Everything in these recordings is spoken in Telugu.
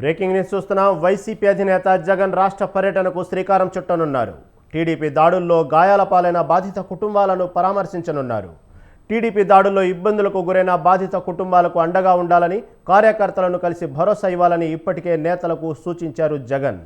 బ్రేకింగ్ న్యూస్ చూస్తున్నాం వైసీపీ అధినేత జగన్ రాష్ట్ర పర్యటనకు శ్రీకారం చుట్టనున్నారు. టీడీపీ దాడుల్లో గాయాల పాలైన బాధిత కుటుంబాలను పరామర్శించనున్నారు. టీడీపీ దాడుల్లో ఇబ్బందులకు గురైన బాధిత కుటుంబాలకు అండగా ఉండాలని కార్యకర్తలను కలిసి భరోసా ఇవ్వాలని ఇప్పటికే నేతలకు సూచించారు జగన్.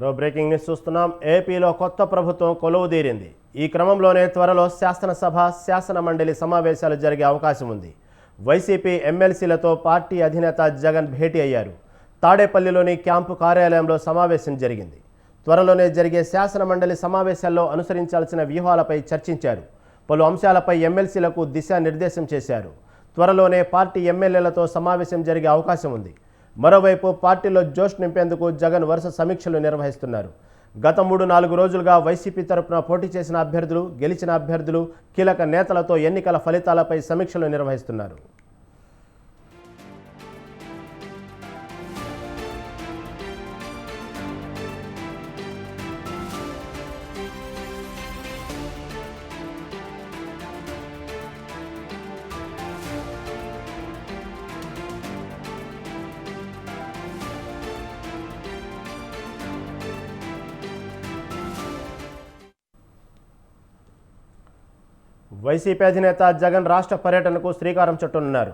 మరో బ్రేకింగ్ న్యూస్ చూస్తున్నాం. ఏపీలో కొత్త ప్రభుత్వం కొలువుదీరింది ఈ క్రమంలోనే త్వరలో శాసనసభ శాసన మండలి సమావేశాలు జరిగే అవకాశం ఉంది. వైసీపీ ఎమ్మెల్సీలతో పార్టీ అధినేత జగన్ భేటీ అయ్యారు. తాడేపల్లిలోని క్యాంపు కార్యాలయంలో సమావేశం జరిగింది. త్వరలోనే జరిగే శాసన మండలి సమావేశాల్లో అనుసరించాల్సిన వ్యూహాలపై చర్చించారు. పలు అంశాలపై ఎమ్మెల్సీలకు దిశానిర్దేశం చేశారు. త్వరలోనే పార్టీ ఎమ్మెల్యేలతో సమావేశం జరిగే అవకాశం ఉంది. మరోవైపు పార్టీలో జోష్ నింపేందుకు జగన్ వరుస సమీక్షలు నిర్వహిస్తున్నారు. గత మూడు నాలుగు రోజులుగా వైసీపీ తరపున పోటీ చేసిన అభ్యర్థులు గెలిచిన అభ్యర్థులు కీలక నేతలతో ఎన్నికల ఫలితాలపై సమీక్షలు నిర్వహిస్తున్నారు. వైసీపీ అధినేత జగన్ రాష్ట్ర పర్యటనకు శ్రీకారం చుట్టనున్నారు.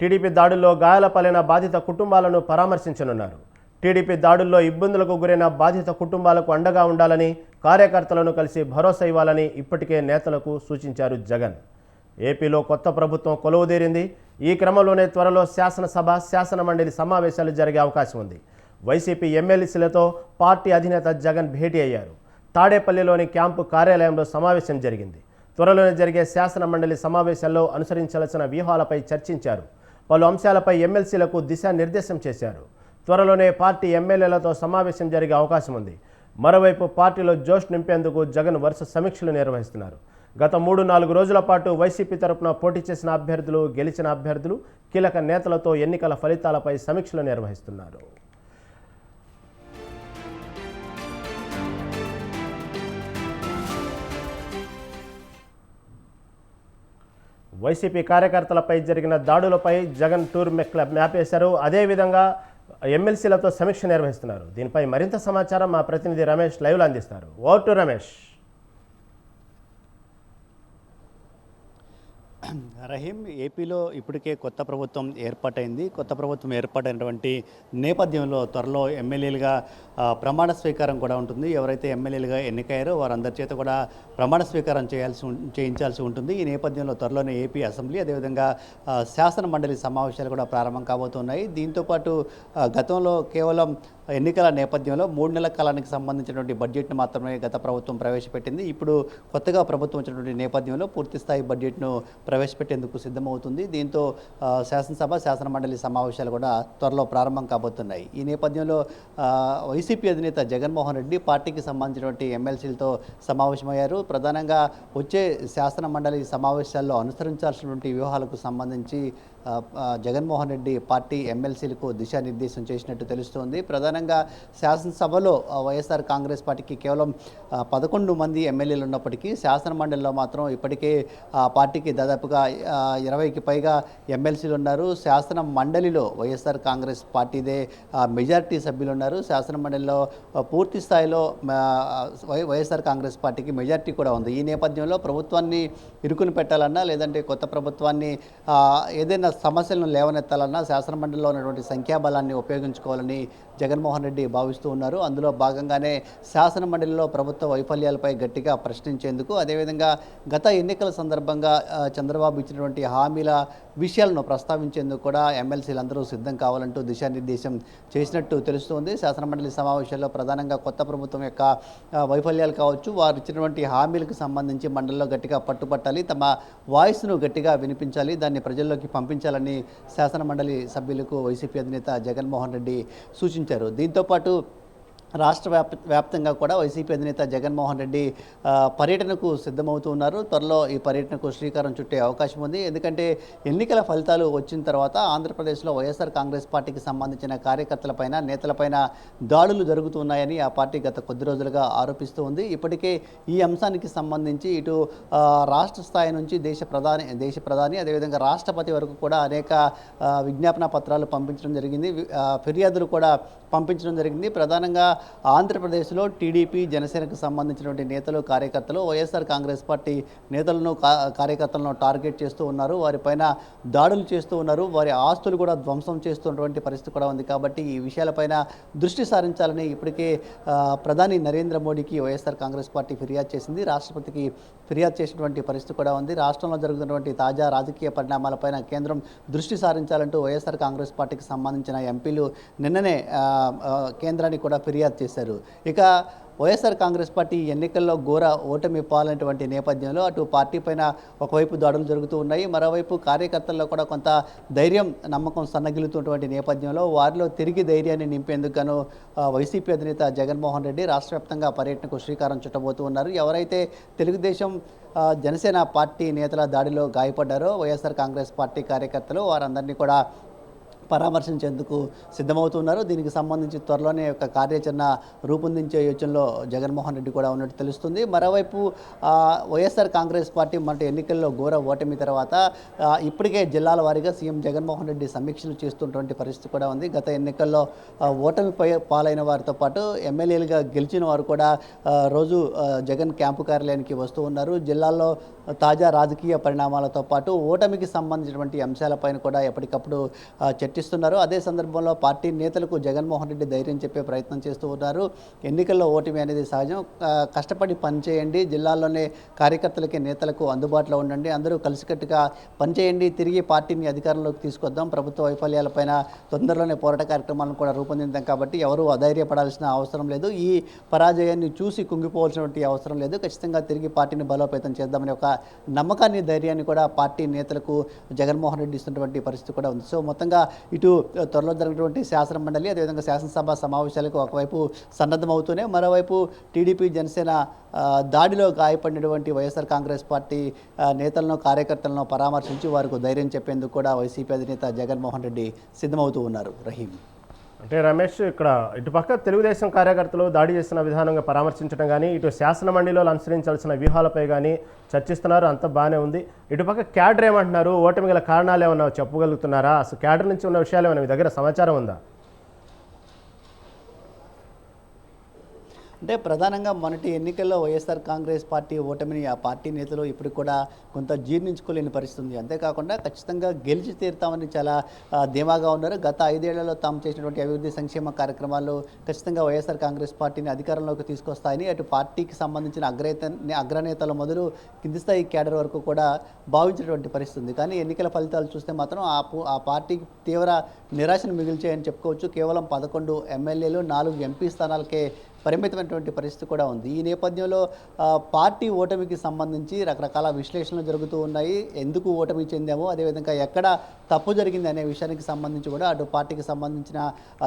టీడీపీ దాడుల్లో గాయాలపాలైన బాధిత కుటుంబాలను పరామర్శించనున్నారు. టీడీపీ దాడుల్లో ఇబ్బందులకు గురైన బాధిత కుటుంబాలకు అండగా ఉండాలని కార్యకర్తలను కలిసి భరోసా ఇవ్వాలని ఇప్పటికే నేతలకు సూచించారు జగన్. ఏపీలో కొత్త ప్రభుత్వం కొలువుదీరింది. ఈ క్రమంలోనే త్వరలో శాసనసభ శాసనమండలి సమావేశాలు జరిగే అవకాశం ఉంది. వైసీపీ ఎమ్మెల్సీలతో పార్టీ అధినేత జగన్ భేటీ అయ్యారు. తాడేపల్లిలోని క్యాంపు కార్యాలయంలో సమావేశం జరిగింది. త్వరలోనే జరిగే శాసన మండలి సమావేశాల్లో అనుసరించాల్సిన వ్యూహాలపై చర్చించారు. పలు అంశాలపై ఎమ్మెల్సీలకు దిశానిర్దేశం చేశారు. త్వరలోనే పార్టీ ఎమ్మెల్యేలతో సమావేశం జరిగే అవకాశం ఉంది. మరోవైపు పార్టీలో జోష్ నింపేందుకు జగన్ వరుస సమీక్షలు నిర్వహిస్తున్నారు. గత మూడు నాలుగు రోజుల పాటు వైసీపీ తరపున పోటీ చేసిన అభ్యర్థులు గెలిచిన అభ్యర్థులు కీలక నేతలతో ఎన్నికల ఫలితాలపై సమీక్షలు నిర్వహిస్తున్నారు. వైసీపీ కార్యకర్తలపై జరిగిన దాడులపై జగన్ టూర్ మెక్ల మ్యాప్ వేశారు అదేవిధంగా ఎమ్మెల్సీలతో సమీక్ష నిర్వహిస్తున్నారు. దీనిపై మరింత సమాచారం మా ప్రతినిధి రమేష్ లైవ్లో అందిస్తారు. ఓ టు రమేష్. రహీం ఏపీలో ఇప్పటికే కొత్త ప్రభుత్వం ఏర్పాటైంది. కొత్త ప్రభుత్వం ఏర్పాటైనటువంటి నేపథ్యంలో త్వరలో ఎమ్మెల్యేలుగా ప్రమాణ స్వీకారం కూడా ఉంటుంది. ఎవరైతే ఎమ్మెల్యేలుగా ఎన్నికయ్యారో వారందరి చేత కూడా ప్రమాణ స్వీకారం చేయాల్సి చేయించాల్సి ఉంటుంది. ఈ నేపథ్యంలో త్వరలోనే ఏపీ అసెంబ్లీ అదేవిధంగా శాసన మండలి సమావేశాలు కూడా ప్రారంభం కాబోతున్నాయి. దీంతోపాటు గతంలో కేవలం ఎన్నికల నేపథ్యంలో మూడు నెలల కాలానికి సంబంధించినటువంటి బడ్జెట్ను మాత్రమే గత ప్రభుత్వం ప్రవేశపెట్టింది. ఇప్పుడు కొత్తగా ప్రభుత్వం వచ్చినటువంటి నేపథ్యంలో పూర్తిస్థాయి బడ్జెట్ను ప్రవేశపెట్టేందుకు సిద్ధమవుతుంది. దీంతో శాసనసభ శాసన మండలి సమావేశాలు కూడా త్వరలో ప్రారంభం కాబోతున్నాయి. ఈ నేపథ్యంలో వైసీపీ అధినేత జగన్మోహన్ రెడ్డి పార్టీకి సంబంధించినటువంటి ఎమ్మెల్సీలతో సమావేశమయ్యారు. ప్రధానంగా వచ్చే శాసన మండలి సమావేశాల్లో అనుసరించాల్సినటువంటి వ్యూహాలకు సంబంధించి జగన్మోహన్ రెడ్డి పార్టీ ఎమ్మెల్సీలకు దిశానిర్దేశం చేసినట్టు తెలుస్తోంది. ప్రధానంగా శాసనసభలో వైఎస్ఆర్ కాంగ్రెస్ పార్టీకి కేవలం పదకొండు మంది ఎమ్మెల్యేలు ఉన్నప్పటికీ శాసన మండలిలో మాత్రం ఇప్పటికే ఆ పార్టీకి దాదాపుగా ఇరవైకి పైగా ఎమ్మెల్సీలు ఉన్నారు. శాసన మండలిలో వైఎస్ఆర్ కాంగ్రెస్ పార్టీదే మెజార్టీ మెజారిటీ సభ్యులు ఉన్నారు. శాసన మండలిలో పూర్తి స్థాయిలో వై- వైఎస్ఆర్ కాంగ్రెస్ పార్టీకి మెజారిటీ కూడా ఉంది. ఈ నేపథ్యంలో ప్రభుత్వాన్ని ఇరుకుని పెట్టాలన్నా లేదంటే కొత్త ప్రభుత్వాన్ని ఏదైనా సమస్యలను లేవనెత్తాలన్నా శాసనమండలిలో ఉన్నటువంటి సంఖ్యాబలాన్ని ఉపయోగించుకోవాలని జగన్మోహన్ రెడ్డి భావిస్తూ ఉన్నారు. అందులో భాగంగానే శాసనమండలిలో ప్రభుత్వ వైఫల్యాలపై గట్టిగా ప్రశ్నించేందుకు అదేవిధంగా గత ఎన్నికల సందర్భంగా చంద్రబాబు ఇచ్చినటువంటి హామీల విషయాలను ప్రస్తావించేందుకు కూడా ఎమ్మెల్సీలందరూ సిద్ధం కావాలంటూ దిశానిర్దేశం చేసినట్టు తెలుస్తోంది. శాసనమండలి సమావేశాల్లో ప్రధానంగా కొత్త ప్రభుత్వం యొక్క వైఫల్యాలు కావచ్చు వారు ఇచ్చినటువంటి హామీలకు సంబంధించి మండలిలో గట్టిగా పట్టుపట్టాలి తమ వాయిస్ను గట్టిగా వినిపించాలి దాన్ని ప్రజల్లోకి పంపించాలని శాసనమండలి సభ్యులకు వైసీపీ అధినేత జగన్మోహన్ రెడ్డి సూచించారు. దీంతోపాటు రాష్ట్ర వ్యాప్ వ్యాప్తంగా కూడా వైసీపీ అధినేత జగన్మోహన్ రెడ్డి పర్యటనకు సిద్ధమవుతూ ఉన్నారు. త్వరలో ఈ పర్యటనకు శ్రీకారం చుట్టే అవకాశం ఉంది. ఎందుకంటే ఎన్నికల ఫలితాలు వచ్చిన తర్వాత ఆంధ్రప్రదేశ్లో వైఎస్ఆర్ కాంగ్రెస్ పార్టీకి సంబంధించిన కార్యకర్తలపైన నేతలపైన దాడులు జరుగుతున్నాయని ఆ పార్టీ గత కొద్ది రోజులుగా ఆరోపిస్తూ ఉంది. ఇప్పటికే ఈ అంశానికి సంబంధించి ఇటు రాష్ట్ర స్థాయి నుంచి దేశ ప్రధాని దేశ ప్రధాని అదేవిధంగా రాష్ట్రపతి వరకు కూడా అనేక విజ్ఞాపన పత్రాలు పంపించడం జరిగింది. ఫిర్యాదులు కూడా పంపించడం జరిగింది. ప్రధానంగా ఆంధ్రప్రదేశ్లో టీడీపీ జనసేనకు సంబంధించినటువంటి నేతలు కార్యకర్తలు వైఎస్ఆర్ కాంగ్రెస్ పార్టీ నేతలను కార్యకర్తలను టార్గెట్ చేస్తూ ఉన్నారు. వారిపైన దాడులు చేస్తూ ఉన్నారు. వారి ఆస్తులు కూడా ధ్వంసం చేస్తున్నటువంటి పరిస్థితి కూడా ఉంది. కాబట్టి ఈ విషయాలపైన దృష్టి సారించాలని ఇప్పటికే ప్రధాని నరేంద్ర మోడీకి వైఎస్ఆర్ కాంగ్రెస్ పార్టీ ఫిర్యాదు చేసింది. రాష్ట్రపతికి ఫిర్యాదు చేసినటువంటి పరిస్థితి కూడా ఉంది. రాష్ట్రంలో జరుగుతున్నటువంటి తాజా రాజకీయ పరిణామాలపైన కేంద్రం దృష్టి సారించాలంటూ వైఎస్ఆర్ కాంగ్రెస్ పార్టీకి సంబంధించిన ఎంపీలు నిన్ననే కేంద్రానికి కూడా ఫిర్యాదు చేశారు ఇక వైఎస్ఆర్ కాంగ్రెస్ పార్టీ ఎన్నికల్లో ఘోర ఓటమి పాలైనటువంటి నేపథ్యంలో అటు పార్టీ పైన ఒకవైపు దాడులు జరుగుతూ ఉన్నాయి. మరోవైపు కార్యకర్తల్లో కూడా కొంత ధైర్యం నమ్మకం సన్నగిలుతున్నటువంటి నేపథ్యంలో వారిలో తిరిగి ధైర్యాన్ని నింపేందుకు గాను వైసీపీ అధినేత జగన్మోహన్ రెడ్డి రాష్ట్ర వ్యాప్తంగా పర్యటనకు శ్రీకారం చుట్టబోతూ ఉన్నారు. ఎవరైతే తెలుగుదేశం జనసేన పార్టీ నేతల దాడిలో గాయపడ్డారో వైఎస్ఆర్ కాంగ్రెస్ పార్టీ కార్యకర్తలు వారందరినీ కూడా పరామర్శించేందుకు సిద్ధమవుతున్నారు. దీనికి సంబంధించి త్వరలోనే ఒక కార్యాచరణ రూపొందించే యోచనలో జగన్మోహన్ రెడ్డి కూడా ఉన్నట్టు తెలుస్తుంది. మరోవైపు వైఎస్ఆర్ కాంగ్రెస్ పార్టీ మొదటి ఎన్నికల్లో ఘోర ఓటమి తర్వాత ఇప్పటికే జిల్లాల వారీగా సీఎం జగన్మోహన్ రెడ్డి సమీక్షలు చేస్తున్నటువంటి పరిస్థితి కూడా ఉంది. గత ఎన్నికల్లో ఓటమిపై ఓటమి పాలైన వారితో పాటు ఎమ్మెల్యేలుగా గెలిచిన వారు కూడా రోజు జగన్ క్యాంపు కార్యాలయానికి వస్తూ ఉన్నారు. జిల్లాల్లో తాజా రాజకీయ పరిణామాలతో పాటు ఓటమికి సంబంధించినటువంటి అంశాలపైన కూడా ఎప్పటికప్పుడు చర్చ చర్చిస్తున్నారు అదే సందర్భంలో పార్టీ నేతలకు జగన్మోహన్ రెడ్డి ధైర్యం చెప్పే ప్రయత్నం చేస్తూ ఉన్నారు. ఎన్నికల్లో ఓటమి అనేది సహజం. కష్టపడి పనిచేయండి. జిల్లాల్లోనే కార్యకర్తలకి నేతలకు అందుబాటులో ఉండండి. అందరూ కలిసికట్టుగా పనిచేయండి. తిరిగి పార్టీని అధికారంలోకి తీసుకొద్దాం. ప్రభుత్వ వైఫల్యాలపైన తొందరలోనే పోరాట కార్యక్రమాలను కూడా రూపొందిద్దాం కాబట్టి ఎవరూ అధైర్యపడాల్సిన అవసరం లేదు. ఈ పరాజయాన్ని చూసి కుంగిపోవాల్సినటువంటి అవసరం లేదు. ఖచ్చితంగా తిరిగి పార్టీని బలోపేతం చేద్దామనే ఒక నమ్మకాన్ని ధైర్యాన్ని కూడా పార్టీ నేతలకు జగన్మోహన్ రెడ్డి ఇస్తున్నటువంటి పరిస్థితి కూడా ఉంది. సో మొత్తంగా ఇటు త్వరలో జరిగినటువంటి శాసన మండలి అదేవిధంగా శాసనసభ సమావేశాలకు ఒకవైపు సన్నద్ధమవుతూనే మరోవైపు టీడీపీ జనసేన దాడిలో గాయపడినటువంటి వైఎస్ఆర్ కాంగ్రెస్ పార్టీ నేతలను కార్యకర్తలను పరామర్శించి వారికి ధైర్యం చెప్పేందుకు కూడా వైసీపీ అధినేత జగన్మోహన్ రెడ్డి సిద్ధమవుతూ ఉన్నారు. రహీం. అంటే రమేష్ ఇక్కడ ఇటుపక్క తెలుగుదేశం కార్యకర్తలు దాడి చేసిన విధానంగా పరామర్శించడం కానీ ఇటు శాసన మండలిలో అనుసరించాల్సిన వ్యూహాలపై కానీ చర్చిస్తున్నారు. అంత బాగానే ఉంది. ఇటుపక్క క్యాడర్ ఏమంటున్నారు? ఓటమి గల కారణాలు ఏమన్నా చెప్పగలుగుతున్నారా? అసలు క్యాడర్ నుంచి ఉన్న విషయాలు ఏమైనా మీ దగ్గర సమాచారం ఉందా? అంటే ప్రధానంగా మొన్నటి ఎన్నికల్లో వైఎస్ఆర్ కాంగ్రెస్ పార్టీ ఓటమిని ఆ పార్టీ నేతలు ఇప్పుడు కూడా కొంత జీర్ణించుకోలేని పరిస్థితి ఉంది అంతేకాకుండా ఖచ్చితంగా గెలిచి తీరుతామని చాలా ధీమాగా ఉన్నారు. గత ఐదేళ్ళలో తాము చేసినటువంటి అభివృద్ధి సంక్షేమ కార్యక్రమాలు ఖచ్చితంగా వైఎస్ఆర్ కాంగ్రెస్ పార్టీని అధికారంలోకి తీసుకొస్తాయని అటు పార్టీకి సంబంధించిన అగ్రనేత అగ్రనేతల మొదలు కింది స్థాయి క్యాడర్ వరకు కూడా భావించినటువంటి పరిస్థితి ఉంది కానీ ఎన్నికల ఫలితాలు చూస్తే మాత్రం ఆ ఆ పార్టీకి తీవ్ర నిరాశను మిగిల్చాయని చెప్పుకోవచ్చు. కేవలం పదకొండు ఎమ్మెల్యేలు నాలుగు ఎంపీ స్థానాలకే పరిమితమైనటువంటి పరిస్థితి కూడా ఉంది. ఈ నేపథ్యంలో పార్టీ ఓటమికి సంబంధించి రకరకాల విశ్లేషణలు జరుగుతూ ఉన్నాయి. ఎందుకు ఓటమి చెందామో అదేవిధంగా ఎక్కడ తప్పు జరిగింది అనే విషయానికి సంబంధించి కూడా అటు పార్టీకి సంబంధించిన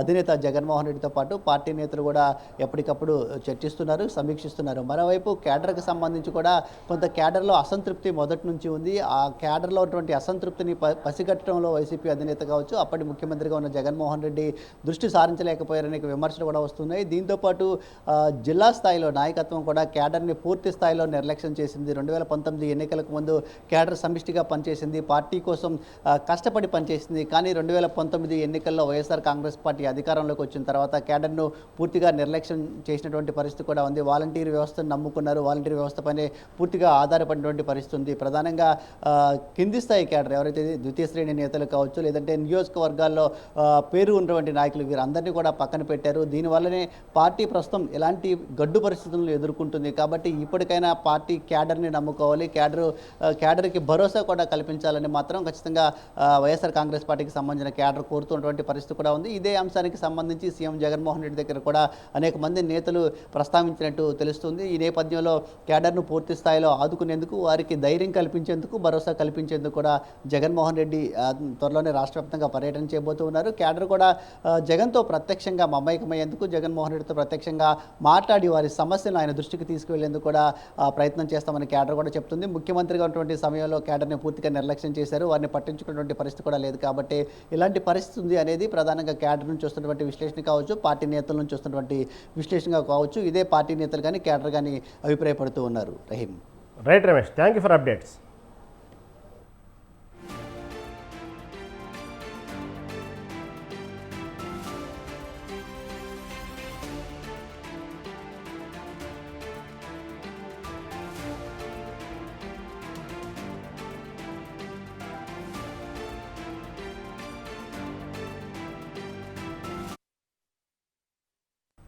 అధినేత జగన్మోహన్ రెడ్డితో పాటు పార్టీ నేతలు కూడా ఎప్పటికప్పుడు చర్చిస్తున్నారు సమీక్షిస్తున్నారు. మరోవైపు కేడర్కి సంబంధించి కూడా కొంత క్యాడర్లో అసంతృప్తి మొదటి నుంచి ఉంది. ఆ క్యాడర్లో ఉన్నటువంటి అసంతృప్తిని ప పసిగట్టడంలో వైసీపీ అధినేత కావచ్చు అప్పటి ముఖ్యమంత్రిగా ఉన్న జగన్మోహన్ రెడ్డి దృష్టి సారించలేకపోయారనే విమర్శలు కూడా వస్తున్నాయి. దీంతోపాటు జిల్లా స్థాయిలో నాయకత్వం కూడా కేడర్ని పూర్తి స్థాయిలో నిర్లక్ష్యం చేసింది. రెండు వేల పంతొమ్మిది ఎన్నికలకు ముందు కేడర్ సమిష్టిగా పనిచేసింది. పార్టీ కోసం కష్టపడి పనిచేసింది. కానీ రెండు వేల పంతొమ్మిది ఎన్నికల్లో వైఎస్ఆర్ కాంగ్రెస్ పార్టీ అధికారంలోకి వచ్చిన తర్వాత కేడర్ను పూర్తిగా నిర్లక్ష్యం చేసినటువంటి పరిస్థితి కూడా ఉంది. వాలంటీర్ వ్యవస్థను నమ్ముకున్నారు. వాలంటీర్ వ్యవస్థపైనే పూర్తిగా ఆధారపడినటువంటి పరిస్థితి ఉంది. ప్రధానంగా కింది స్థాయి కేడర్ ఎవరైతే ద్వితీయ శ్రేణి నేతలు కావచ్చు లేదంటే నియోజకవర్గాల్లో పేరు ఉన్నటువంటి నాయకులు వీరందరినీ కూడా పక్కన పెట్టారు. దీనివల్లనే పార్టీ ప్రస్తుతం ఎలాంటి గడ్డు పరిస్థితులను ఎదుర్కొంటుంది? కాబట్టి ఇప్పటికైనా పార్టీ క్యాడర్ని నమ్ముకోవాలి క్యాడర్ క్యాడర్కి భరోసా కూడా కల్పించాలని మాత్రం ఖచ్చితంగా వైఎస్ఆర్ కాంగ్రెస్ పార్టీకి సంబంధించిన క్యాడర్ కోరుతున్నటువంటి పరిస్థితి కూడా ఉంది. ఇదే అంశానికి సంబంధించి సీఎం జగన్మోహన్ రెడ్డి దగ్గర కూడా అనేక మంది నేతలు ప్రస్తావించినట్టు తెలుస్తుంది. ఈ నేపథ్యంలో క్యాడర్ను పూర్తి స్థాయిలో ఆదుకునేందుకు వారికి ధైర్యం కల్పించేందుకు భరోసా కల్పించేందుకు కూడా జగన్మోహన్ రెడ్డి త్వరలోనే రాష్ట్ర వ్యాప్తంగా పర్యటన చేయబోతూ ఉన్నారు. క్యాడర్ కూడా జగన్తో ప్రత్యక్షంగా మమైకమయ్యేందుకు జగన్మోహన్ రెడ్డితో ప్రత్యక్షంగా మాట్లాడి వారి సమస్యలను ఆయన దృష్టికి తీసుకువెళ్ళేందుకు కూడా ప్రయత్నం చేస్తామని కేడర్ కూడా చెప్తుంది. ముఖ్యమంత్రిగా ఉన్నటువంటి సమయంలో కేడర్ని పూర్తిగా నిర్లక్ష్యం చేశారు. వారిని పట్టించుకున్నటువంటి పరిస్థితి కూడా లేదు కాబట్టి ఇలాంటి పరిస్థితి ఉంది అనేది ప్రధానంగా కేడర్ నుంచి వస్తున్నటువంటి విశ్లేషణ కావచ్చు పార్టీ నేతల నుంచి వస్తున్నటువంటి విశ్లేషణ కావచ్చు. ఇదే పార్టీ నేతలు కానీ కేడర్ కానీ అభిప్రాయపడుతూ ఉన్నారు. Rahim. Right Ramesh thank you for updates.